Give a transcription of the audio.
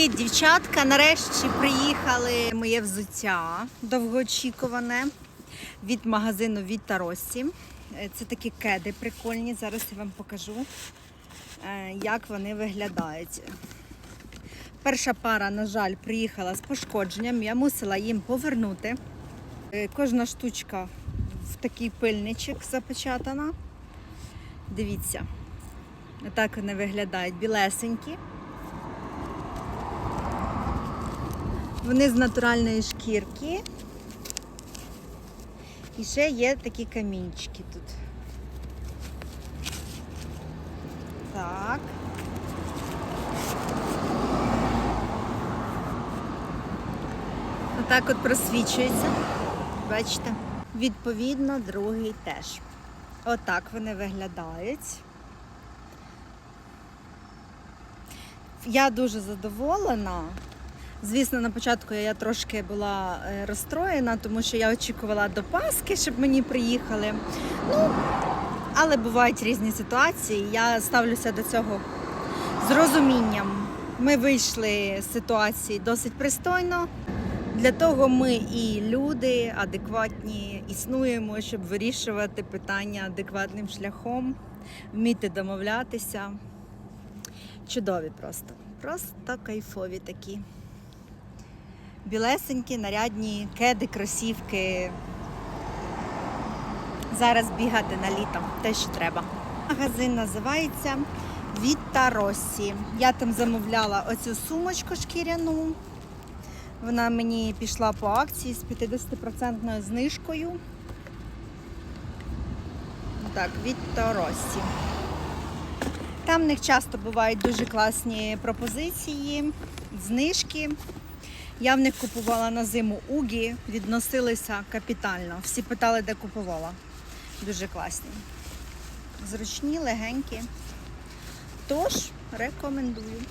Привіт, дівчатка! Нарешті приїхали моє взуття довгоочікуване від магазину Віта Росі. Е, Це такі кеди прикольні. Зараз я вам покажу, е, як вони виглядають. Перша пара, на жаль, приїхала з пошкодженням. Я мусила їм повернути. Е, Кожна штучка в такий пильничок запечатана. Дивіться, отак вони виглядають білесенькі. Вони з натуральної шкірки. І ще є такі камінчики тут. Так. Отак от просвічується. Бачите? Відповідно, другий теж. Отак вони виглядають. Я дуже задоволена. Звісно, на початку я трошки була е, розстроєна, тому що я очікувала до Пасхи, щоб мені приїхали. Ну, але бувають різні ситуації. Я ставлюся до цього з розумінням. Ми вийшли з ситуації досить пристойно. Для того ми і люди адекватні існуємо, щоб вирішувати питання адекватним шляхом, вміти домовлятися. Чудові просто. Просто кайфові такі. Білесенькі, нарядні, кеди, кросівки. Зараз бігати на літо, те, що треба. Магазин називається Віта Росі. Я там замовляла оцю сумочку шкіряну. Вона мені пішла по акції з 50% знижкою. Так, Віта Росі. Там в них часто бувають дуже класні пропозиції, знижки. Я в них купувала на зиму угі, відносилися капітально. Всі питали, де купувала. Дуже класні. Зручні, легенькі. Тож рекомендую.